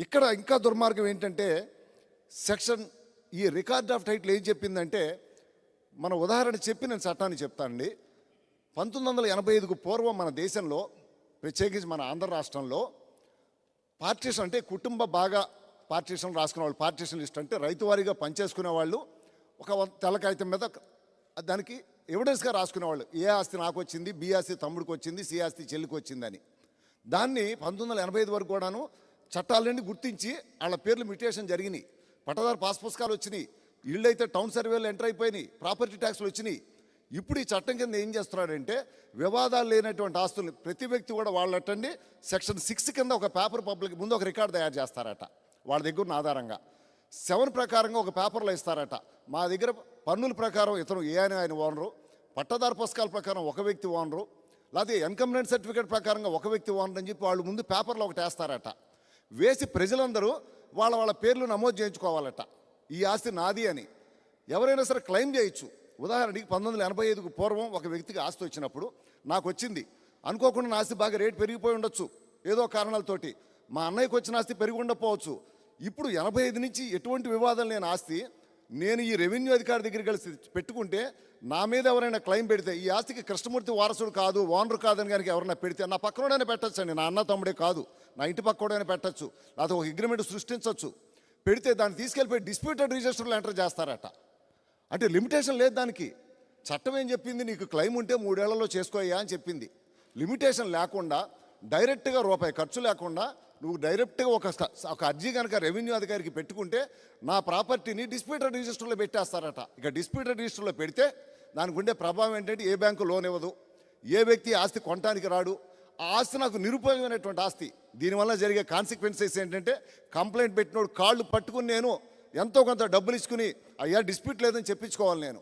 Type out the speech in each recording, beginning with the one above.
ఇక్కడ ఇంకా దుర్మార్గం ఏంటంటే సెక్షన్ ఈ రికార్డ్ ఆఫ్ టైటిల్ ఏం చెప్పిందంటే మన ఉదాహరణ చెప్పి నేను చట్టాన్ని చెప్తానండి. పంతొమ్మిది వందల ఎనభై ఐదుకు పూర్వం మన దేశంలో ప్రత్యేకించి మన ఆంధ్ర రాష్ట్రంలో పార్టీషన్ అంటే కుటుంబ బాగా పార్టీషన్ రాసుకునే వాళ్ళు పార్టీషన్ లిస్ట్ అంటే రైతువారీగా పనిచేసుకునే వాళ్ళు ఒక వ- తెల్ల కాగితం మీద దానికి ఎవిడెన్స్గా రాసుకునేవాళ్ళు ఏ ఆస్తి నాకు వచ్చింది బి ఆస్తి తమ్ముడికి వచ్చింది సి ఆస్తి చెల్లికి వచ్చిందని. దాన్ని పంతొమ్మిది వందల ఎనభై ఐదు వరకు కూడాను చట్టాలన్నీ గుర్తించి వాళ్ళ పేర్లు మ్యూటేషన్ జరిగినాయి. పట్టదారు పాస్ పుస్తకాలు వచ్చినాయి. ఇళ్ళు అయితే టౌన్ సర్వేలు ఎంటర్ అయిపోయినాయి. ప్రాపర్టీ ట్యాక్స్లు వచ్చినాయి. ఇప్పుడు ఈ చట్టం కింద ఏం చేస్తున్నాడంటే వివాదాలు లేనటువంటి ఆస్తులు ప్రతి వ్యక్తి కూడా వాళ్ళటండి సెక్షన్ సిక్స్ కింద ఒక పేపర్ పబ్లిక్ ముందు ఒక రికార్డు తయారు చేస్తారట వాళ్ళ దగ్గర ఆధారంగా. సెవెన్ ప్రకారంగా ఒక పేపర్లో ఇస్తారట. మా దగ్గర పన్నుల ప్రకారం ఇతను ఏ అని ఆయన ఓనరు పట్టదారు పుస్తకాల ప్రకారం ఒక వ్యక్తి ఓనరు లేకపోతే ఎన్కంప్లైంట్ సర్టిఫికేట్ ప్రకారంగా ఒక వ్యక్తి ఓనర్ అని చెప్పి వాళ్ళు ముందు పేపర్లో ఒకటి వేస్తారట. వేసి ప్రజలందరూ వాళ్ళ వాళ్ళ పేర్లు నమోదు చేయించుకోవాలట. ఈ ఆస్తి నాది అని. ఎవరైనా సరే క్లెయిమ్ చేయొచ్చు. ఉదాహరణకి పంతొమ్మిది వందల ఎనభై ఐదుకు పూర్వం ఒక వ్యక్తికి ఆస్తి వచ్చినప్పుడు నాకు వచ్చింది. అనుకోకుండా నా ఆస్తి బాగా రేటు పెరిగిపోయి ఉండొచ్చు. ఏదో కారణాలతోటి. మా అన్నయ్యకి వచ్చిన ఆస్తి పెరిగి ఉండకపోవచ్చు. ఇప్పుడు ఎనభై ఐదు నుంచి ఎటువంటి వివాదం లేని ఆస్తి నేను ఈ రెవెన్యూ అధికారి దగ్గరికి కలిసి పెట్టుకుంటే నా మీద ఎవరైనా క్లెయిమ్ పెడితే ఈ ఆస్తికి కృష్ణమూర్తి వారసుడు కాదు ఓనరు కాదని కనుక ఎవరైనా పెడితే నా పక్కనోడైనా పెట్టచ్చండి నా అన్న తమ్ముడే కాదు నా ఇంటి పక్కడైనా పెట్టచ్చు లేకపోతే ఒక అగ్రిమెంట్ సృష్టించవచ్చు పెడితే దాన్ని తీసుకెళ్ళిపోయి డిస్ప్యూటెడ్ రిజిస్టర్లో ఎంటర్ చేస్తారట. అంటే లిమిటేషన్ లేదు దానికి. చట్టం ఏం చెప్పింది? నీకు క్లెయిమ్ ఉంటే మూడేళ్ళలో చేసుకోయ్యా అని చెప్పింది. లిమిటేషన్ లేకుండా డైరెక్ట్గా రూపాయి ఖర్చు లేకుండా నువ్వు డైరెక్ట్గా ఒక ఒక అర్జీ కనుక రెవెన్యూ అధికారికి పెట్టుకుంటే నా ప్రాపర్టీని డిస్ప్యూటెడ్ రిజిస్టర్లో పెట్టేస్తారట. ఇక డిస్ప్యూటెడ్ రిజిస్టర్లో పెడితే దానికి ఉండే ప్రభావం ఏంటంటే ఏ బ్యాంకు లోన్ ఇవ్వదు ఏ వ్యక్తి ఆస్తి కొనడానికి రాడు. ఆ ఆస్తి నాకు నిరుపయోగమైనటువంటి ఆస్తి. దీనివల్ల జరిగే కాన్సిక్వెన్సెస్ ఏంటంటే కంప్లైంట్ పెట్టినోడు కాళ్ళు పట్టుకుని నేను ఎంతో కొంత డబ్బులు ఇచ్చుకుని అయ్యా డిస్ప్యూట్ లేదని చెప్పించుకోవాలి నేను.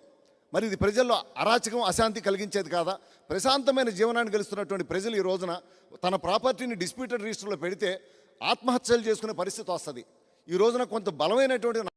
మరి ఇది ప్రజల్లో అరాచకం అశాంతి కలిగించేది కాదా? ప్రశాంతమైన జీవనాన్ని గెలుస్తున్నటువంటి ప్రజలు ఈ రోజున తన ప్రాపర్టీని డిస్ప్యూటెడ్ రిజిస్టర్లో పెడితే ఆత్మహత్యలు చేసుకునే పరిస్థితి వస్తుంది. ఈ రోజున కొంత బలమైనటువంటి